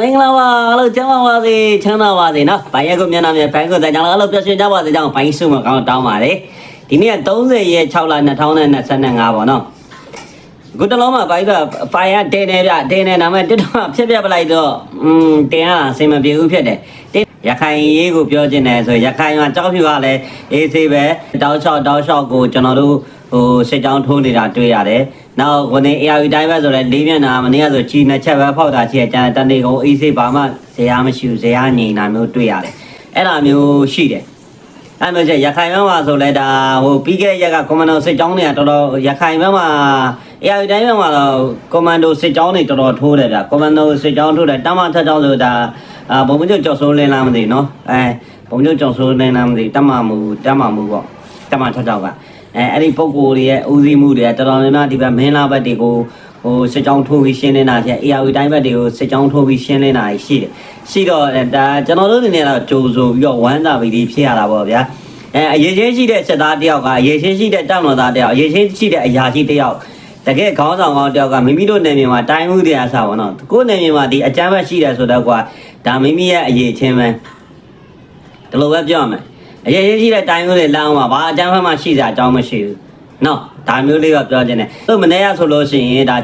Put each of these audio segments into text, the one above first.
မင်္ဂလာပါအားလုံးကျမ်းပါပါစေချမ်းသာပါစေနော်ဘိုင်ရက်ကိုမျက်နှာမြဘိုင်ကိုတိုင်ကြောင့်အားလုံးပျော်ရွှင်ကြပါစေကြောင်းဘိုင်စုမကောင်းတောင်းပါတယ်ဒီနေ့က30ရက်6လ2025ပေါ့နော်အခုတလုံးမှာဘိုင်ကဖိုင်ရတင်းနေပြတင်းနေနာမဲ့တက်တော့ဖြစ်ပြပလိုက်တော့อืมတင်းရအစင်မပြေဘူးဖြစ်တယ်တင်းရခိုင်ရေးကိုပြောချင်တယ်ဆိုရခိုင်မှာကြောက်ဖြူကလည်းအေးဆေးပဲတောက်လျှောက်တောက်လျှောက်ကိုကျွန်တော်တို့ ဟိုစစ်ကြောင်းထိုးနေတာတွေ့ရတယ်။နောက်ခုနေ AR တိုင်းပဲဆိုလဲလေးမျက်နှာမနေ့ကဆိုကြီးနှစ်ချက်ပဲဖောက်တာရှိတယ်။ကျန်တဲ့တနေ့ကုန်အေးဆေးဘာမှဇေယျမရှိဘူးဇေယျငြိမ်တာမျိုးတွေ့ရတယ်။အဲ့ဒါမျိုးရှိတယ်။အဲ့မျိုးချက်ရခိုင်ဘက်မှာဆိုလဲဒါဟိုပြီးခဲ့တဲ့ရက်ကကွန်မန်ဒိုစစ်ကြောင်းတွေကတော်တော်ရခိုင်ဘက်မှာ AR တိုင်းဘက်မှာတော့ကွန်မန်ဒိုစစ်ကြောင်းတွေတော်တော်ထိုးတယ်ဗျ။ကွန်မန်ဒိုစစ်ကြောင်းထိုးတယ်တမထက်ကြောင်းဆိုဒါအာဘုံမကျော်ကျော်စိုးလင်းလားမသိဘူးနော်။အဲဘုံမကျော်ကျော်စိုးလင်းလားမသိဘူးတမမူတမမူပေါ့တမထက်ကြောင်းက အဲအဲ့ဒီပုံကိုယ်တွေရဲ့ဦးစီးမှုတွေကတော်တော်များများဒီဘက်မင်းလာဘက်တွေကိုဟိုစစ်ကြောင်းထိုးပြီးရှင်းနေတာရှိတယ် AR တိုင်းဘက်တွေကိုစစ်ကြောင်းထိုးပြီးရှင်းနေတာရှိတယ်ရှိတော့ဒါကျွန်တော်တို့အနေနဲ့တော့ကြိုးဆိုပြီးတော့ဝမ်းသာပြီးဒီဖြစ်ရတာပေါ့ဗျာအဲအရေးချင်းရှိတဲ့စစ်သားတယောက်ကအရေးချင်းရှိတဲ့တပ်မတော်သားတယောက်အရေးချင်းရှိတဲ့အရာရှိတယောက်တကယ်ခေါင်းဆောင်ကောင်းတယောက်ကမိမိတို့နေမြေမှာတိုင်းမှုတရားစားပါတော့ကိုယ်နေမြေမှာဒီအကြမ်းဖက်ရှိတယ်ဆိုတော့ကွာဒါမိမိရဲ့အရေးချင်းပဲဒီလိုပဲပြောရမယ် အရေးချင်းရှိတဲ့တိုင်းမှုတွေလမ်းမှာဘာအကြမ်းဖက်မှရှိစရာအကြောင်းမရှိဘူးနော်ဒါမျိုးလေးတော့ပြောချင်တယ်သူမနေ့ကဆိုလို့ရှိရင်ဒါ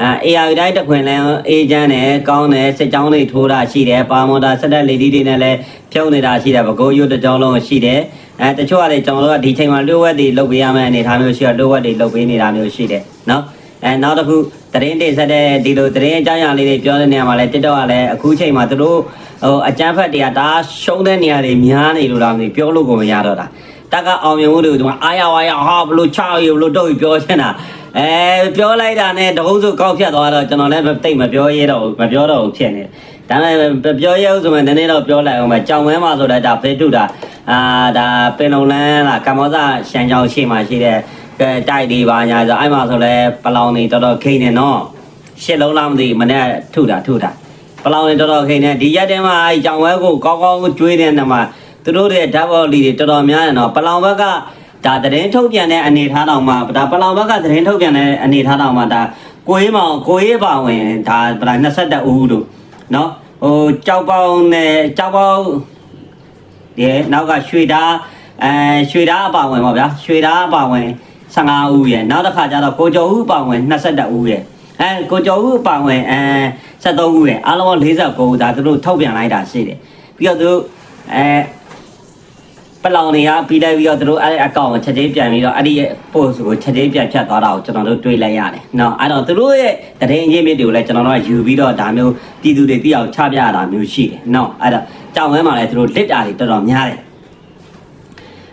အဲ AI တိုင်းတခွင်လဲအေဂျင့်နဲ့ကောင်းတယ်စစ်ကြောင်းတွေထိုးတာရှိတယ်ပါမော်တာဆက်တက်လေဒီတွေနဲ့လည်းဖြုံနေတာရှိတယ်ပကိုးရုပ်တစ်ကြောင်းလုံးရှိတယ်အဲတချို့ကလည်းကျွန်တော်တို့ကဒီချိန်မှာလျှို့ဝက်တွေလုတ်ပေးရမယ့်အနေအထားမျိုးရှိတော့လျှို့ဝက်တွေလုတ်ပေးနေတာမျိုးရှိတယ်နော် အဲနောက်တစ်ခုသတင်းတင်ဆက်တဲ့ဒီလိုသတင်းအကြောင်းအရာလေးတွေပြောတဲ့နေရာမှာလည်း TikTok ကလည်းအခုချိန်မှာသူတို့ဟိုအကြမ်းဖက်တွေကဒါရှုံးတဲ့နေရာတွေများနေလို့လားမသိပြောလို့ကိုမရတော့တာတက်ကအောင်မြင်မှုတွေကိုဒီမှာအာရဝါရဟာဘလို့ချရဘလို့တော့ပြောချင်တာအဲပြောလိုက်တာနဲ့တကုန်းစုကောက်ဖြတ်သွားတော့ကျွန်တော်လည်းတိတ်မပြောရဲတော့ဘူးမပြောတော့ဘူးဖြစ်နေတယ်ဒါပေမဲ့ပြောရဲဦးဆိုမှနည်းနည်းတော့ပြောလိုက်အောင်ပဲကြောင်ဝဲမှာဆိုတော့ဒါဖေးထုတာအာဒါပင်လုံလန်းလားကမ္ဘောဇရှန်ကြောင်ရှိမှရှိတဲ့ ကဲတိုက်ဒီပါညာဆိုအဲ့မှာဆိုလဲပလောင်နေတော်တော်ခိနေနော်ရှစ်လုံးလားမသိမနေ့ထုတာထုတာပလောင်နေတော်တော်ခိနေဒီရက်တည်းမှာအဲ့ကြောင်ဝဲကိုကောင်းကောင်းကျွေးတဲ့နေမှာသူတို့ရဲ့ဓာတ်ပေါ်လီတွေတော်တော်များတယ်နော်ပလောင်ဘက်ကဒါသတင်းထုတ်ပြန်တဲ့အနေထားတောင်မှဒါပလောင်ဘက်ကသတင်းထုတ်ပြန်တဲ့အနေထားတောင်မှဒါကိုရေးမောင်ကိုရေးပါဝင်ဒါဗလား22ဦးတို့နော်ဟိုကြောက်ပေါင်းနဲ့ကြောက်ပေါင်းဒီနောက်ကရွှေဓာအဲရွှေဓာအပါဝင်ပါဗျာရွှေဓာအပါဝင် 15ဦးရယ်နောက်တစ်ခါကျတော့ကိုကျော်ဦးအပါဝင်22ဦးရယ်အဲကိုကျော်ဦးအပါဝင်အဲ73ဦးရယ်အားလုံး49ဦးဒါသူတို့ထုတ်ပြန်လိုက်တာရှိတယ်ပြီးတော့သူတို့အဲပလောင်တွေကပြီးလိုက်ပြီးတော့သူတို့အဲ့ဒီအကောင့်ကိုချက်ချင်းပြန်ပြီးတော့အဲ့ဒီရဲ့ post ကိုချက်ချင်းပြန်ဖြတ်သွားတာကိုကျွန်တော်တို့တွေ့လိုက်ရတယ်။နော်အဲ့တော့သူတို့ရဲ့တရင်ရင်းမြစ်တွေကိုလည်းကျွန်တော်တို့ကယူပြီးတော့ဒါမျိုးပြည်သူတွေသိအောင်ချပြရတာမျိုးရှိတယ်။နော်အဲ့တော့ကြောင်ဝဲမှာလည်းသူတို့လစ်တာတွေတော်တော်များတယ်။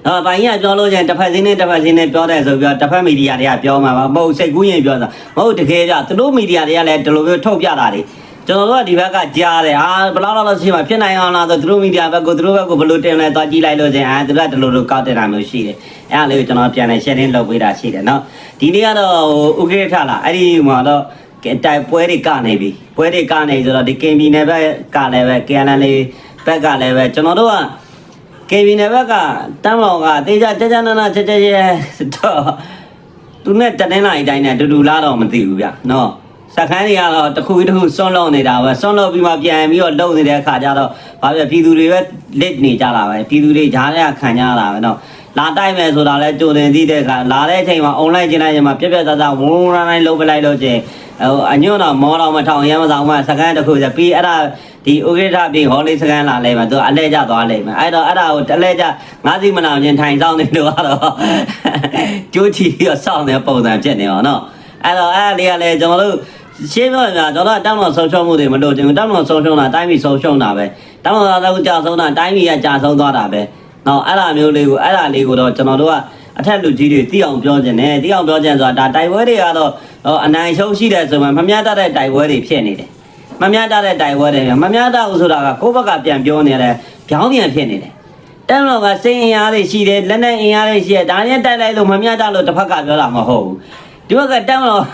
တော့ဘိုင်းကြီးကပြောလို့ချင်းတစ်ဖက်စင်းနဲ့တစ်ဖက်စင်းနဲ့ပြောတယ်ဆိုပြီးတော့တစ်ဖက်မီဒီယာတွေကပြောမှာပါမဟုတ်စိတ်ကူးရင်ပြောတာမဟုတ်တကယ်ကြသူတို့မီဒီယာတွေကလည်းဒီလိုမျိုးထုတ်ပြတာတွေကျွန်တော်တို့ကဒီဘက်ကကြားတယ်အာဘယ်လောက်လောက်ရှိမှဖြစ်နိုင်အောင်လားဆိုသူတို့မီဒီယာဘက်ကိုသူတို့ဘက်ကိုဘယ်လိုတင်လဲသွားကြည့်လိုက်လို့ချင်းအာသူတို့ကဒီလိုလိုကောက်တင်တာမျိုးရှိတယ်အဲ့ဒါလေးကိုကျွန်တော်ပြန်လဲ sharing လုပ်ပေးတာရှိတယ်နော်ဒီနေ့ကတော့ဥက္ကဋ္ဌလာအဲ့ဒီမှာတော့တိုက်ပွဲတွေကနေပြီပွဲတွေကနေဆိုတော့ဒီ KB နယ်ဘက်ကလည်းပဲ KNL လေးဘက်ကလည်းပဲကျွန်တော်တို့က KB နယ်ဘက်ကတမ်းလောင်ကတေးကြကြကြနာနာချက်ချက်ရဲတော့သူနဲ့တတင်းလာအတိုင်းနဲ့တူတူလားတော့မသိဘူးဗျနော်စခန်းတွေကတော့တစ်ခုပြီးတစ်ခုစွန့်လုံးနေတာပဲစွန့်လုံးပြီးမှပြန်ပြီးတော့လုံနေတဲ့အခါကျတော့ဘာပြပြည်သူတွေပဲလစ်နေကြတာပဲပြည်သူတွေဂျားတွေကခံကြရတာပဲနော်လာတိုက်မယ်ဆိုတာလဲကြိုတင်သိတဲ့အခါလာတဲ့အချိန်မှာ online ကျင်းလိုက်ရင်မှပြက်ပြက်သားသားဝုန်းဝန်းတိုင်းလုံးပလိုက်လို့ချင်းဟိုအညွန့်တော့မောတော့မထောင်ရမ်းမဆောင်မှစခန်းတစ်ခုကျပြီးအဲ့ဒါ ဒီဥက္ကဋ္ဌပြည်ဟောလေးစကန်လာလဲမှာသူအလဲကျသွားလိမ့်မယ်အဲ့တော့အဲ့ဒါကိုတလဲကျငါးစီမနာချင်းထိုင်ဆောင်နေလို့ကတော့ကျိုးချီပြီးတော့စောင့်နေပုံစံဖြစ်နေပါတော့အဲ့တော့အဲ့လေးကလည်းကျွန်တော်တို့ရှင်းပြောရင်ကျွန်တော်တို့တောင်းတော့ဆုံးရှုံးမှုတွေမလို့ကျွန်တော်တောင်းတော့ဆုံးရှုံးတာတိုင်းပြည်ဆုံးရှုံးတာပဲတောင်းတော့တော့ကြာဆုံးတာတိုင်းပြည်ကကြာဆုံးသွားတာပဲနော်အဲ့ဒါမျိုးလေးကိုအဲ့ဒါလေးကိုတော့ကျွန်တော်တို့ကအထက်လူကြီးတွေသိအောင်ပြောခြင်းနဲ့သိအောင်ပြောခြင်းဆိုတာဒါတိုက်ပွဲတွေကတော့အနိုင်ရှုံးရှိတယ်ဆိုမှမမျှတတဲ့တိုက်ပွဲတွေဖြစ်နေတယ် မမြတ်တဲ့တိုင်ဝဲတယ်မမြတ်ဘူးဆိုတာကကိုယ့်ဘက်ကပြန်ပြောနေတယ်ဗျောင်းပြန်ဖြစ်နေတယ်တမ်းတော်ကစိတ်အင်အားတွေရှိတယ်လက်နဲ့အင်အားတွေရှိတယ်ဒါနဲ့တိုက်လိုက်လို့မမြတ်လို့တစ်ဖက်ကပြောတာမဟုတ်ဘူးဒီဘက်ကတမ်းတော်က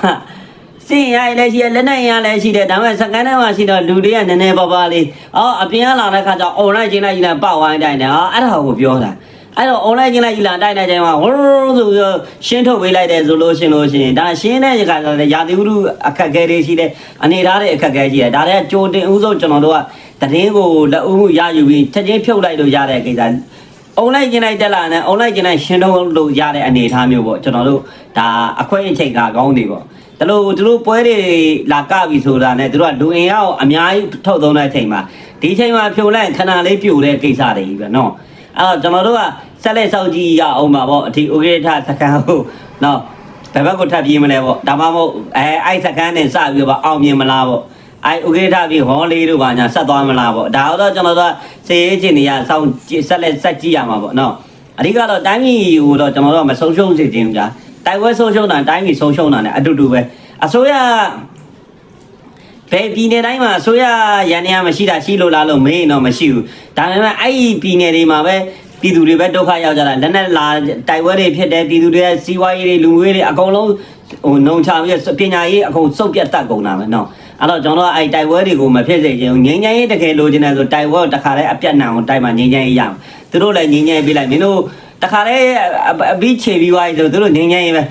စိတ်အင်အားလည်းရှိတယ်လက်နဲ့အင်အားလည်းရှိတယ်ဒါပေမဲ့စကန်ထဲမှာရှိတော့လူတွေကနည်းနည်းပါးပါးလေးအော်အပြင်ကလာတဲ့ခါကျ online ကျင်းလိုက်ကြီးလိုက်ပောက်ဝိုင်းတိုင်းတယ်အော်အဲ့ဒါကိုပြောတာ အဲ့တော့ online ကျင်းလိုက်ယူလာတိုက်တဲ့ချိန်မှာဝန်းဆိုပြီးတော့ရှင်းထုတ်ပေးလိုက်တယ်ဆိုလို့ရှင်လို့ရှင်ဒါရှင်းတဲ့အခါကျတော့ရာသီဥတုအခက်အခဲတွေရှိတယ်အနေထားတွေအခက်အခဲရှိတယ်ဒါလည်းကြိုတင်ဥဆုံးကျွန်တော်တို့ကသတင်းကိုလက်ဦးမှုရယူပြီးချက်ချင်းဖြုတ်လိုက်လို့ရတဲ့ကိစ္စ online ကျင်းလိုက်တက်လာနဲ့ online ကျင်းလိုက်ရှင်းထုတ်လို့ရတဲ့အနေထားမျိုးပေါ့ကျွန်တော်တို့ဒါအခွင့်အချိန်ကကောင်းနေပေါ့ဒါလို့သူတို့ပွဲတွေလာကပြီဆိုတာနဲ့သူတို့ကလူအင်အားကိုအများကြီးထုတ်သုံးတဲ့အချိန်မှာဒီအချိန်မှာဖြုတ်လိုက်ခဏလေးပြိုတဲ့ကိစ္စတွေကြီးပဲနော် အဲ့တော့ကျွန်တော်တို့ကဆက်လက်စောင့်ကြည့်ရအောင်ပါပေါ့အထီဥက္ကဋ္ဌစကန်ကိုနော်ဘယ်ဘက်ကိုထပ်ပြေးမလဲပေါ့ဒါမှမဟုတ်အဲအဲ့စကန်နဲ့စပြီးတော့အောင်မြင်မလားပေါ့အဲ့ဥက္ကဋ္ဌပြီးဟောလေးတို့ပါညာဆက်သွားမလားပေါ့ဒါတော့ကျွန်တော်တို့ကစေရေးချင်းနေရစောင့်ကြည့်ဆက်လက်ဆက်ကြည့်ရမှာပေါ့နော်အဓိကတော့တိုင်းပြည်ကိုတော့ကျွန်တော်တို့ကမဆုံးရှုံးစေချင်ဘူးကြာတိုက်ပွဲဆုံးရှုံးတာတိုင်းပြည်ဆုံးရှုံးတာ ਨੇ အတူတူပဲအစိုးရ ဘယ်ပြည်နယ်တိုင်းမှာအစိုးရရန်နေရမရှိတာရှိလို့လားလို့မေးရင်တော့မရှိဘူးဒါပေမဲ့အဲ့ဒီပြည်နယ်တွေမှာပဲပြည်သူတွေပဲဒုက္ခရောက်ကြတာလက်နဲ့လာတိုက်ပွဲတွေဖြစ်တယ်ပြည်သူတွေရဲ့စီးပွားရေးတွေလူမှုရေးတွေအကုန်လုံးဟိုနှုံချပြီးပညာရေးအကုန်စုပ်ပြတ်တတ်ကုန်တာပဲနော်အဲ့တော့ကျွန်တော်ကအဲ့တိုက်ပွဲတွေကိုမဖြစ်စေချင်ဘူးငိမ့်ငိုင်းရေးတကယ်လိုချင်တယ်ဆိုတိုက်ပွဲတခါလဲအပြတ်နံအောင်တိုက်မှာငိမ့်ငိုင်းရေးရအောင်သူတို့လည်းငိမ့်ငိုင်းပေးလိုက်မင်းတို့တခါလဲအပြီးခြေပြီးွားရေးဆိုသူတို့ငိမ့်ငိုင်းရေးပဲ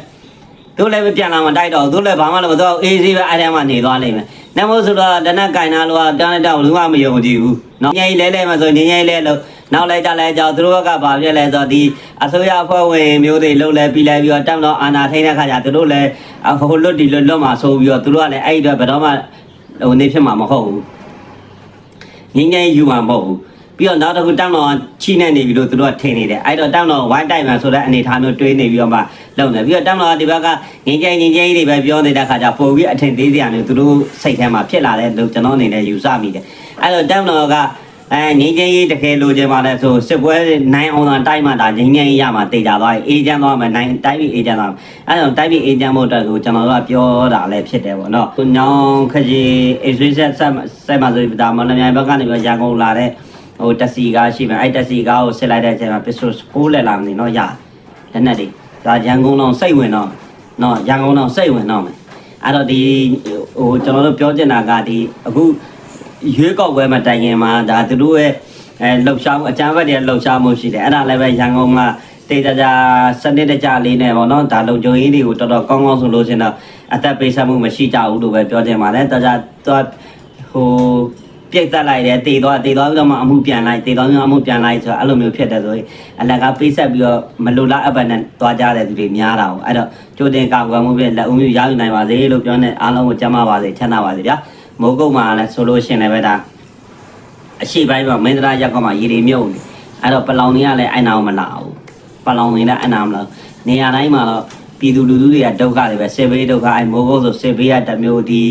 သူတို့လည်းပြန်လာမှတိုက်တော့သူတို့လည်းဘာမှလည်းမတော့အေးစေးပဲအဲ့တန်းမှနေသွားလိမ့်မယ် နမို့ဆိုတော့တနက်ကင်နာလို့ကတန်းတဲ့တော့ဘူးမှမယုံကြည်ဘူး။နော်ညင်လဲလဲမှာဆိုညင်ညင်လဲလို့နောက်လဲကြလဲကြောက်သူတို့ကဘာဖြစ်လဲဆိုတော့ဒီအစိုးရအဖွဲ့ဝင်မျိုးတွေလှုပ်လဲပြီးလဲပြီးတော့တက်တော့အာနာထိန်တဲ့ခါကျသူတို့လည်းဟိုလွတ်ဒီလွတ်လွတ်မှာဆိုပြီးတော့သူတို့ကလည်းအဲ့ဒီတော့ဘယ်တော့မှဟိုနေဖြစ်မှာမဟုတ်ဘူး။ညင်ညင်ယူမှာမဟုတ်ဘူး။ ပြီးတော့နောက်တစ်ခုတောင်းတော့ချီနေနေပြီလို့သူတို့ကထင်နေတယ်အဲ့တော့တောင်းတော့ဝိုင်းတိုက်မှာဆိုတဲ့အနေထားမျိုးတွေးနေပြီးတော့မှလုံနေပြီးတော့တောင်းတော့ဒီဘက်ကငင်းကြိုင်ငင်းကြိုင်တွေပဲပြောနေတဲ့ခါကျပို့ပြီးအထင်သေးစရာမျိုးသူတို့စိတ်ထဲမှာဖြစ်လာတဲ့လို့ကျွန်တော်အနေနဲ့ယူဆမိတယ်အဲ့တော့တောင်းတော့ကအဲငင်းကြိုင်ရေးတကယ်လိုချင်ပါလဲဆိုစစ်ပွဲနိုင်အောင်သာတိုက်မှဒါငင်းကြိုင်ရေးရမှာတေချာသွားအေးချမ်းသွားမယ်နိုင်တိုက်ပြီးအေးချမ်းသွားအဲ့တော့တိုက်ပြီးအေးချမ်းဖို့အတွက်ကိုကျွန်တော်တို့ကပြောတာလည်းဖြစ်တယ်ပေါ့နော်ကိုညောင်ခကြီးအေးဆွေးဆက်ဆက်ဆက်မှာဆိုဒါမှလည်းမြိုင်ဘက်ကနေပြီးရန်ကုန်လာတဲ့ ဟိုတက်စီကားရှိမယ်အဲ့တက်စီကားကိုဆစ်လိုက်တဲ့အချိန်မှာပစ္စတိုကိုးလက်လာမသိတော့ရလက်နက်တွေဒါရန်ကုန်တော့စိတ်ဝင်တော့နော်ရန်ကုန်တော့စိတ်ဝင်တော့မယ်အဲ့တော့ဒီဟိုကျွန်တော်တို့ပြောချင်တာကဒီအခုရွေးကောက်ပွဲမှာတိုင်ရင်မှာဒါသူတို့ရဲ့အဲလှုပ်ရှားမှုအကြမ်းဖက်တွေလှုပ်ရှားမှုရှိတယ်အဲ့ဒါလည်းပဲရန်ကုန်မှာတေးကြကြစနစ်တကျလေးနဲ့ပေါ့နော်ဒါလုံခြုံရေးတွေကိုတော်တော်ကောင်းကောင်းဆိုလို့ရှင်တော့အသက်ပေးဆက်မှုမရှိကြဘူးလို့ပဲပြောချင်ပါတယ်တော်ကြတော့ဟို ပြိတ်သက်လိုက်တယ်တေသွားတေသွားပြီးတော့မှအမှုပြန်လိုက်တေသွားပြီးတော့အမှုပြန်လိုက်ဆိုတော့အဲ့လိုမျိုးဖြစ်တယ်ဆိုရင်အလကပေးဆက်ပြီးတော့မလိုလားအပ်ပါနဲ့သွားကြတဲ့သူတွေများတာ哦အဲ့တော့ကြိုတင်ကောက်ကွယ်မှုပြလက်ဦးမျိုးရယူနိုင်ပါစေလို့ပြောနေအားလုံးကိုကြမ်းပါပါစေချမ်းသာပါစေဗျာမိုးကုတ်မှာလည်းဆိုလို့ရှိရင်လည်းပဲဒါအရှိပိုင်းမှာမင်းတရားရက်ကွက်မှာရေတွေမြုပ်နေအဲ့တော့ပလောင်တွေကလည်းအဲ့နာကိုမလာဘူးပလောင်တွေလည်းအဲ့နာမလာဘူးနေရာတိုင်းမှာတော့ပြည်သူလူထုတွေကဒုက္ခတွေပဲဆေးဘေးဒုက္ခအဲ့မိုးကုတ်ဆိုဆေးဘေးကတစ်မျိုးဒီ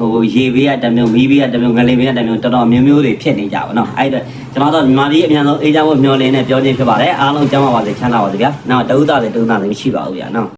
ဟိုရေဘေးကတစ်မျိုးမီးဘေးကတစ်မျိုးငလင်ဘေးကတစ်မျိုးတော်တော်မျိုးမျိုးတွေဖြစ်နေကြပါတော့အဲ့ဒါကျွန်တော်တို့မြန်မာပြည်အများဆုံးအေးချမ်းဖို့မျှော်လင့်နေပြောခြင်းဖြစ်ပါတယ်အားလုံးကျမ်းပါပါစေချမ်းသာပါစေဗျာနောက်တဦးသားတွေတဦးသားတွေမရှိပါဘူးဗျာနော်